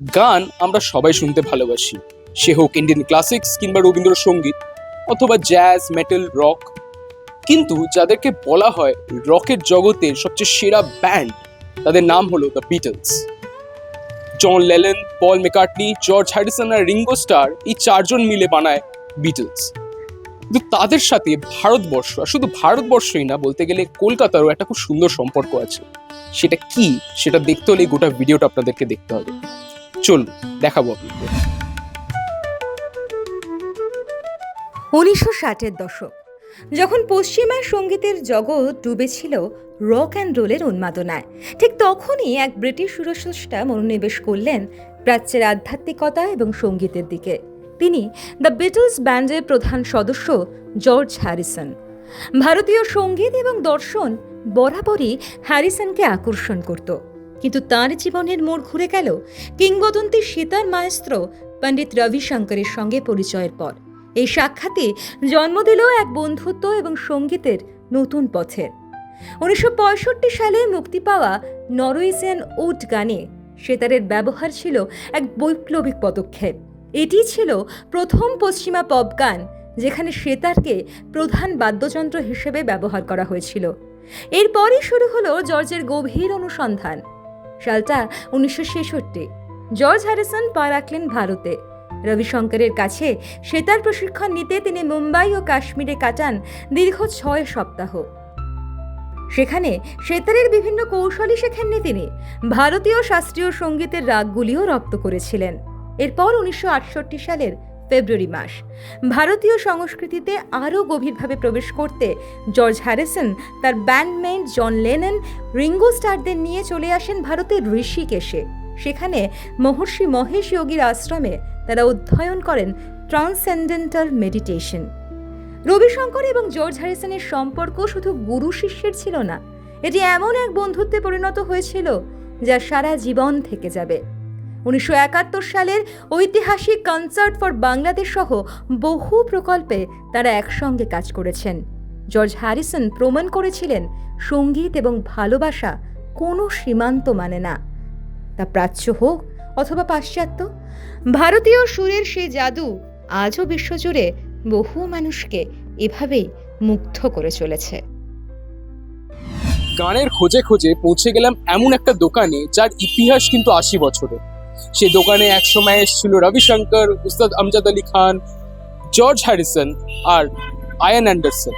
গান আমরা সবাই শুনতে ভালোবাসি। সে হোক ইন্ডিয়ান ক্লাসিক্স কিংবা রবীন্দ্রসঙ্গীত অথবা জ্যাজ মেটাল রক কিন্তু যাদেরকে বলা হয় রকের জগতের সবচেয়ে সেরা ব্যান্ড তাদের নাম হলো the Beatles John Lennon Paul McCartney George Harrison R Ringo Starr এই চারজন মিলে বানায় বিটলস কিন্তু তাদের সাথে ভারতবর্ষ, আর শুধু ভারতবর্ষই না, বলতে গেলে কলকাতারও একটা খুব সুন্দর সম্পর্ক আছে। সেটা কি? সেটা দেখতে হলে গোটা ভিডিওটা আপনাদেরকে দেখতে হবে। চলুন, দেখাবো আপনাদের উনিশশো ষাটের দশক, যখন পশ্চিমা সঙ্গীতের জগৎ ডুবেছিল রক অ্যান্ড রোলের উন্মাদনায়, ঠিক তখনই এক ব্রিটিশ সুরস্রষ্টা মনোনিবেশ করলেন প্রাচ্যের আধ্যাত্মিকতা এবং সঙ্গীতের দিকে। তিনি দ্য বিটলস ব্যান্ডের প্রধান সদস্য জর্জ হ্যারিসন। ভারতীয় সংগীত এবং দর্শন বরাবরই হ্যারিসনকে আকর্ষণ করত। কিন্তু তাঁর জীবনের মোড় ঘুরে গেল কিংবদন্তি সীতার মায়েস্ত্র পণ্ডিত রবিশঙ্করের সঙ্গে পরিচয়ের পর। এই সাক্ষাতে জন্ম দিল এক বন্ধুত্ব এবং সঙ্গীতের নতুন পথের উনিশশো পঁয়ষট্টি সালে মুক্তি পাওয়া নরওয়েজিয়ান উড গানে সেতারের ব্যবহার ছিল এক বৈপ্লবিক পদক্ষেপ। এটি ছিল প্রথম পশ্চিমা পপ গান যেখানে সেতারকে প্রধান বাদ্যযন্ত্র হিসেবে ব্যবহার করা হয়েছিল। এরপরই শুরু হলো জর্জের গভীর অনুসন্ধান। সালটা উনিশশো ছেষট্টি। জর্জ হ্যারিসন পা রাখলেন ভারতে। রবিশঙ্করের কাছে সেতার প্রশিক্ষণ নিতে তিনি মুম্বাই ও কাশ্মীরে কাটান দীর্ঘ ছয় সপ্তাহ। সেখানে সেতারের বিভিন্ন কৌশলই শেখেননি তিনি। ভারতীয় শাস্ত্রীয় সঙ্গীতের রাগগুলিও রপ্ত করেছিলেন। এরপর উনিশশো আটষট্টি সালের ফেব্রুয়ারি মাস। ভারতীয় সংস্কৃতিতে আরও গভীরভাবে প্রবেশ করতে জর্জ হ্যারিসন তার ব্যান্ডমেট জন লেনন রিঙ্গো স্টারদের নিয়ে চলে আসেন ভারতের ঋষিকেশে। সেখানে মহর্ষি মহেশ যোগীর আশ্রমে তারা অধ্যয়ন করেন ট্রান্সেন্ডেন্টাল মেডিটেশন রবিশঙ্কর এবং জর্জ হ্যারিসনের সম্পর্ক শুধু গুরু শিষ্যের ছিল না, এটি এমন এক বন্ধুত্বে পরিণত হয়েছিল যা সারা জীবন থেকে যাবে। উনিশশো একাত্তর সালের ঐতিহাসিক কনসার্ট ফর বাংলাদেশ সহ বহু প্রকল্পে তারা একসঙ্গে কাজ করেছেন। জর্জ হ্যারিসন প্রমাণ করেছিলেন, সংগীত এবং ভালোবাসা কোনো সীমান্ত মানে না। তা প্রাচ্য হোক অথবা পাশ্চাত্য, ভারতীয় সুরের সেই জাদু আজও বিশ্বজুড়ে বহু মানুষকে এভাবেই মুগ্ধ করে চলেছে। গানের খোঁজে খোঁজে পৌঁছে গেলাম এমন একটা দোকানে যার ইতিহাস কিন্তু আশি বছরের। সেই দোকানে এক সময় এসেছিল রবিশঙ্কর, উস্তাদ আমজাদ আলী খান, জর্জ হ্যারিসন আর আয়ান অ্যান্ডারসন।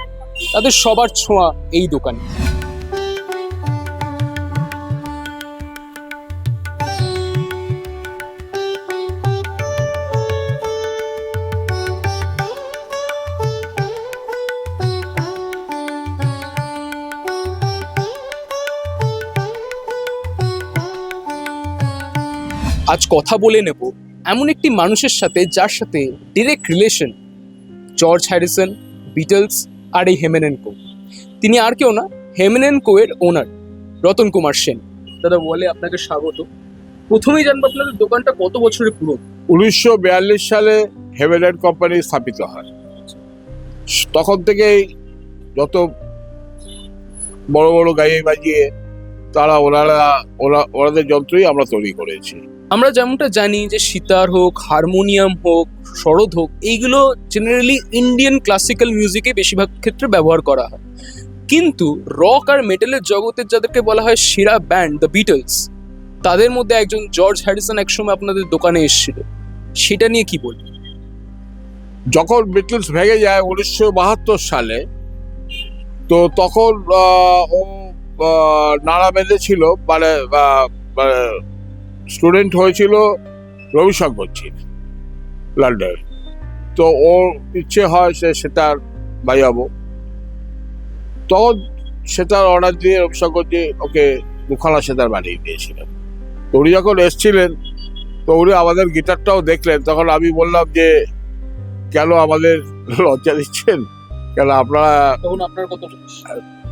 তাদের সবার ছোঁয়া এই দোকানে। আজ কথা বলে নেব এমন একটি মানুষের সাথে যার সাথে direct relation George Harrison Beatles আর এই হেমেনেন কো তিনি আর কেউ না হেমেনেন কো এর ওনার রতন কুমার সেন। দাদা, বলে আপনাকে স্বাগত। প্রথমেই জানব আপনাদের দোকানটা কত বছরের পুরনো? উনিশশো সালে হেভেলেন কোম্পানি স্থাপিত হয়। তখন থেকেই যত বড় বড় গাইয়ে বাজিয়ে তারা ওনারা, ওরা, ওনাদের যন্ত্রই আমরা তৈরি করেছি। আমরা যেমনটা জানি যে সিতার হোক, হারমোনিয়াম হোক সরোদ হোক, এইগুলো জেনারেলি ইন্ডিয়ান ক্লাসিক্যাল মিউজিকে বেশিরভাগ ক্ষেত্রে ব্যবহার করা হয়। কিন্তু রক আর মেটালের জগতের যাদেরকে বলা হয় সেরা ব্যান্ড দ্য বিটলস তাদের মধ্যে একজন জর্জ হ্যারিসন একসময় আপনাদের দোকানে এসেছিল। সেটা নিয়ে কি বলবেন? যখন বিটলস ভেঙে যায় উনিশশো বাহাত্তর সালে, তো তখন ও নাড়া বেঁধেছিল মানে মানে স্টুডেন্ট হয়েছিল রবিশঙ্কর ছিল লন্ডনে তো ওর ইচ্ছে হয় সে সেটার বাজাবো তখন সেটার অর্ডার দিয়ে রবিশঙ্করজি ওকে দুখানা সেতার বানিয়ে দিয়েছিলেন। তো উনি যখন এসছিলেন তো উনি আমাদের গিটারটাও দেখলেন। তখন আমি বললাম যে কেন আমাদের লজ্জা দিচ্ছেন? কেন আপনারা তখন আপনার কত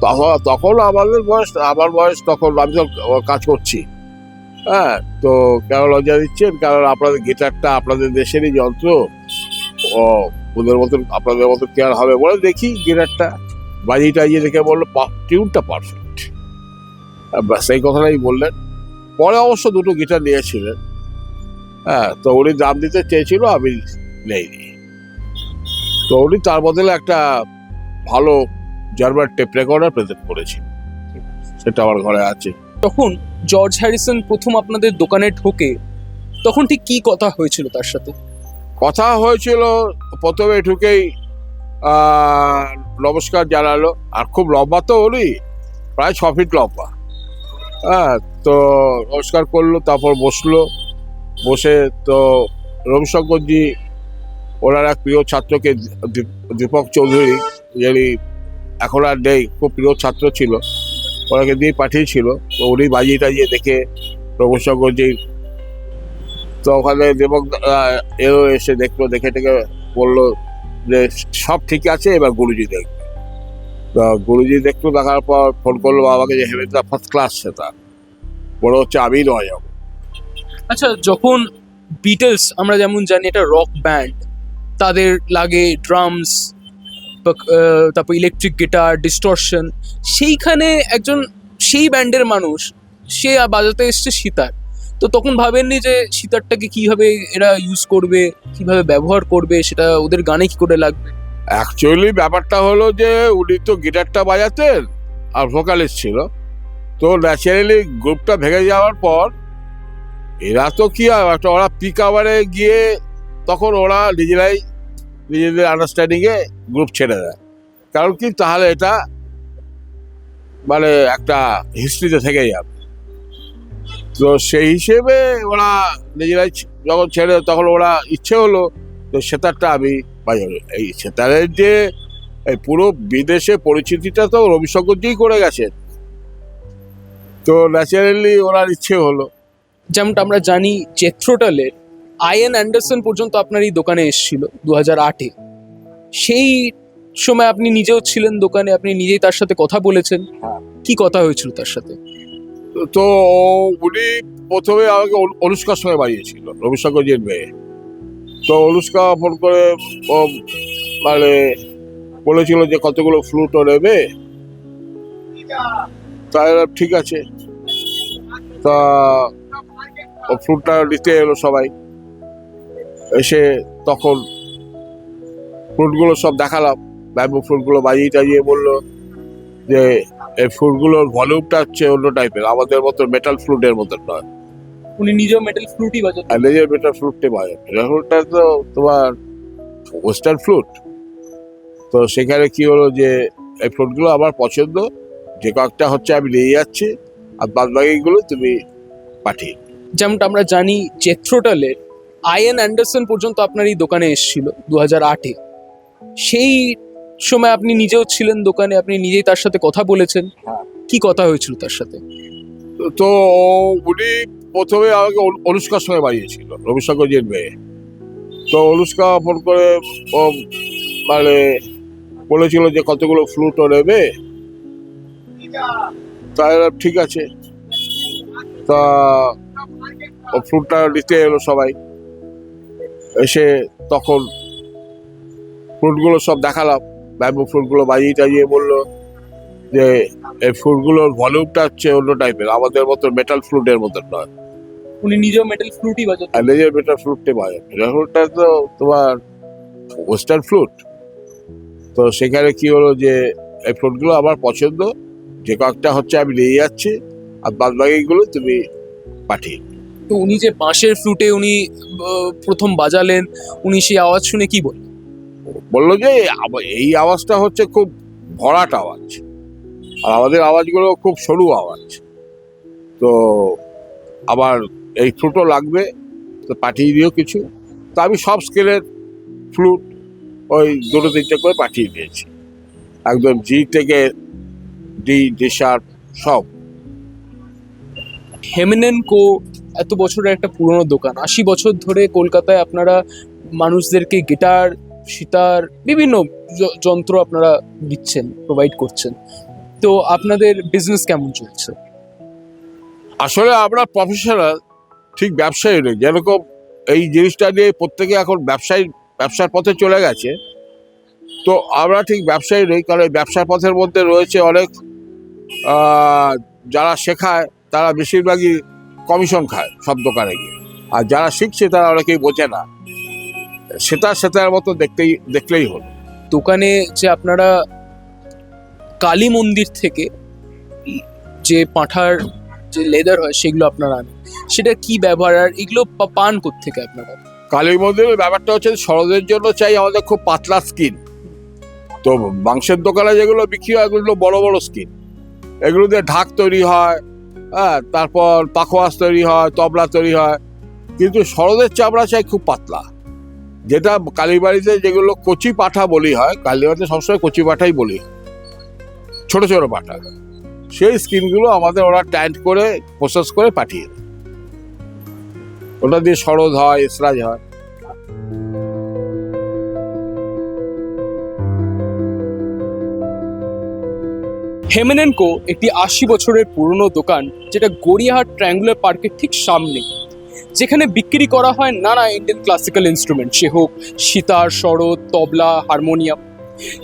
তখন তখন আমাদের বয়স আমার বয়স তখন আমি তো কাজ করছি হ্যাঁ তো কেন লজ্জা দিচ্ছেন? কারণ আপনাদের গিটারটা আপনাদের দেশেরই যন্ত্র। ও, ওদের মতন, আপনাদের মতন কেয়ার হবে বলে দেখি গিটারটা। বাজিয়ে টাজিয়ে দেখে বলল টিউনটা পারফেক্ট ব্যাস, এই কথাটাই বললেন। পরে অবশ্য দুটো গিটার নিয়েছিলেন। হ্যাঁ তো উনি দাম দিতে চেয়েছিল, আমি নেইনি। তো উনি তার বদলে একটা ভালো জার্মান টেপ রেকর্ডার প্রেজেন্ট করেছি সেটা আমার ঘরে আছে। তখন জর্জ হ্যারিসন প্রথম আপনাদের দোকানে ঢোকে, তখন ঠিক কি কথা হয়েছিল তার সাথে? কথা হয়েছিল প্রথমে ঢুকেই নমস্কার জানালো, আর খুব লম্বা তো উনি, প্রায় ছ ফিট লম্বা। হ্যাঁ তো নমস্কার করল, তারপর বসল, বসে তো রবিশঙ্করজি, ওনার এক প্রিয় ছাত্রকে দীপক চৌধুরী, যিনি এখন আর নেই, খুব প্রিয় ছাত্র ছিল। ওনাকে দিয়ে পাঠিয়েছিল, তো উনি বাজিয়ে টাজিয়ে দেখে রবিশঙ্করজির তো ওখানে দেবক এও এসে দেখল, দেখে টেকে বলল যে সব ঠিক আছে, এবার গুরুজি দেখবে। তো গুরুজি দেখল, দেখার পর ফোন করল বাবাকে যে হেমেন্দ্রা ফার্স্ট ক্লাস সেটা বড় হচ্ছে, আমি নয় যাব। আচ্ছা যখন বিটলস আমরা যেমন জানি, এটা রক ব্যান্ড তাদের লাগে ড্রামস তারপর ইলেকট্রিক গিটার ডিস্টর্শন সেইখানে একজন সেই ব্যান্ডের মানুষ, সে বাজাতে এসছে সিতার। তো তখন ভাবেননি যে সিতারটাকে কীভাবে এরা ইউজ করবে, কীভাবে ব্যবহার করবে, সেটা ওদের গানে কি করে লাগবে? অ্যাকচুয়ালি ব্যাপারটা হলো যে উনি তো গিটারটা বাজাতেন আর ভোকালিস্ট ছিল। তো ন্যাচারালি গ্রুপটা ভেঙে যাওয়ার পর এরা তো কি একটা ওরা পিক আওয়ারে গিয়ে তখন ওরা নিজেরাই নিজেদের আন্ডারস্ট্যান্ডিংয়ে গ্রুপ ছেড়ে দেয়। কারণ কি? তাহলে এটা মানে একটা হিস্ট্রিতে থেকে যাবে। তো সেই হিসেবে ওরা নিজেরাই যখন ছেড়ে তখন ওরা ইচ্ছে হলো তো সেতারটা আমি বাজাবো। এই সেতারের যে এই পুরো বিদেশে পরিচিতিটা তো রবিশঙ্করজিই করে গেছেন তো ন্যাচারালি ওনার ইচ্ছে হলো। যেমনটা আমরা জানি জেথ্রোটালের আইএন অ্যান্ডারসন পর্যন্ত আপনার এই দোকানে এসেছিল দু হাজার আটে। সেই সময় আপনি নিজেও ছিলেন দোকানে, আপনি নিজেই তার সাথে কথা বলেছেন। কি কথা হয়েছিল তার সাথে? তো উনি প্রথমে আমাকে অনুষ্কার সঙ্গে বাড়িয়েছিল রবিশঙ্করজির মেয়ে। তো অনুষ্কা ফোন করে মানে বলেছিল যে কতগুলো ফ্লুটও নেবে। তাই ঠিক আছে। তা ফ্লুটটা নিতে এলো সবাই। এসে তখন ফ্রুটগুলো সব দেখালাম। ব্যাম্বু ফ্রুটগুলো বাজিয়ে টাজিয়ে বলল যে এই ফ্রুটগুলোর ভলিউমটা হচ্ছে অন্য টাইপের আমাদের মতো মেটাল ফ্লুটের মতো নয়। উনি নিজেও মেটাল ফ্লুটই বাজাতেন। আর লেজার মেটাল ফ্লুটে বাজে মেটাল ফ্লুটটা তো তোমার ওয়েস্টার্ন ফ্লুট তো সেখানে কি হলো যে এই ফ্লুটগুলো আমার পছন্দ যে কয়েকটা হচ্ছে আমি নিয়ে যাচ্ছি আর বাদ বাকিগুলো তুমি পাঠিয়ে যেমনটা আমরা জানি জেথ্রোটালের আইএন অ্যান্ডারসন পর্যন্ত আপনার এই দোকানে এসেছিল দু হাজার আটে। সেই সময় আপনি নিজেও ছিলেন দোকানে আপনি নিজেই তার সাথে কথা বলেছেন। হ্যাঁ। কি কথা হয়েছিল তার সাথে? তো- উনি প্রথমে আমাকে অনু- অনুষ্কার সঙ্গে বাড়িয়েছিল রবিশঙ্করজির মেয়ে। তো অনুষ্কা ফোন করে মানে বলেছিল যে কতগুলো ফ্লুটও নেবে। তাই ঠিক আছে। তা ও ফ্লুটটা নিতে এলো সবাই। এসে তখন ফ্রুটগুলো সব দেখালাম। ব্যাম্বু ফ্রুটগুলো বাজিয়ে টাজিয়ে বলল যে এই ফ্রুটগুলোর ভলিউমটা হচ্ছে অন্য টাইপের আমাদের মতো মেটাল ফ্লুটের মতো নয়। উনি নিজেও মেটাল ফ্লুটই বাজাতেন। আর লেজার মেটাল ফ্লুটে বাজে মেটাল ফ্লুটটা তো তোমার ওয়েস্টার্ন ফ্লুট তো সেখানে কি হলো যে এই ফ্লুটগুলো আমার পছন্দ যে কয়েকটা হচ্ছে আমি নিয়ে যাচ্ছি আর বাদ বাকিগুলো তুমি পাঠিয়ে। তো উনি যে বাঁশের ফ্লুটে উনি প্রথম বাজালেন উনি সেই আওয়াজ শুনে কি বললেন? বলল যে এই আওয়াজটা হচ্ছে খুব ভরাট আওয়াজ। আর আমাদের আওয়াজগুলো খুব সরু আওয়াজ। তো আবার এই ফ্লুটও লাগবে তো পাঠিয়ে দিও কিছু। তো আমি সব স্কেলের ফ্লুট ওই দুটো তিনটে করে পাঠিয়ে দিয়েছি। একদম জি থেকে ডি ডি শার্প সব। হেমেনেন কো এত বছরের একটা পুরনো দোকান। আশি বছর ধরে কলকাতায় আপনারা মানুষদেরকে গিটার, সিতার, বিভিন্ন যন্ত্র আপনারা দিচ্ছেন প্রোভাইড করছেন। তো আপনাদের বিজনেস কেমন চলছে? আসলে আমরা প্রফেশনাল ঠিক ব্যবসায়ী নই। যেরকম এই জিনিসটা নিয়ে প্রত্যেকে এখন ব্যবসায়ী, ব্যবসার পথে চলে গেছে। তো আমরা ঠিক ব্যবসায়ী নই, কারণ এই ব্যবসার পথের মধ্যে রয়েছে অনেক যারা শেখায়, তারা বেশিরভাগই কমিশন খায় সব দোকানে গিয়ে। আর যারা শিখছে তারা অনেকেই বোঝে না। সেটা সেটার মতো দেখতেই দেখলেই হলো। দোকানে যে আপনারা কালী মন্দির থেকে যে পাঁঠার যে লেদার হয় সেগুলো আপনারা আনেন। সেটা কি ব্যবহার আর এগুলো পান থেকে আপনারা? কালী মন্দিরের ব্যাপারটা হচ্ছে শরদের জন্য চাই আমাদের খুব পাতলা স্কিন। তো মাংসের দোকানে যেগুলো বিক্রি হয় এগুলো বড় বড় স্কিন। এগুলো দিয়ে ঢাক তৈরি হয় হ্যাঁ তারপর পাখোয়াস তৈরি হয়, তবলা তৈরি হয়। কিন্তু শরদের চামড়া চাই খুব পাতলা। যেটা কালীবাড়িতে যেগুলো কচি পাঠা বলি হয়, কালীবাড়িতে সবসময় কচি পাঠাই বলি। ছোট ছোট পাঠা। সেই স্কিনগুলো আমাদের ওরা ট্যান্ট করে, প্রসেস করে পাঠিয়ে দেয়। ওটা দিয়ে শরদ হয়, ইসরাজ হয়। হেমেনেনকো একটি আশি বছরের পুরনো দোকান যেটা গড়িয়াহাট ট্রায়াঙ্গুলার পার্কের ঠিক সামনে, যেখানে বিক্রি করা হয় নানা ইন্ডিয়ান ক্লাসিক্যাল ইনস্ট্রুমেন্ট সে হোক সিতার সরোদ তবলা, হারমোনিয়াম।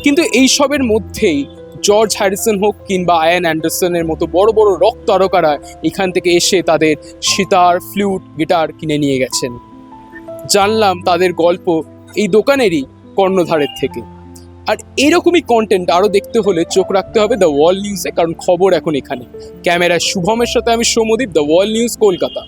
কিন্তু এই সবের মধ্যেই জর্জ হ্যারিসন হোক কিংবা আয়ান অ্যান্ডারসনের মতো বড় বড় রক তারকারা এখান থেকে এসে তাদের সিতার ফ্লুট গিটার কিনে নিয়ে গেছেন। জানলাম তাদের গল্প এই দোকানেরই কর্ণধারের থেকে। আর এরকমই কন্টেন্ট আরও দেখতে হলে চোখ রাখতে হবে দ্য ওয়ার্ল্ড নিউজে কারণ খবর এখন এখানে। ক্যামেরায় শুভমের সাথে আমি Soumadip the world news Kolkata.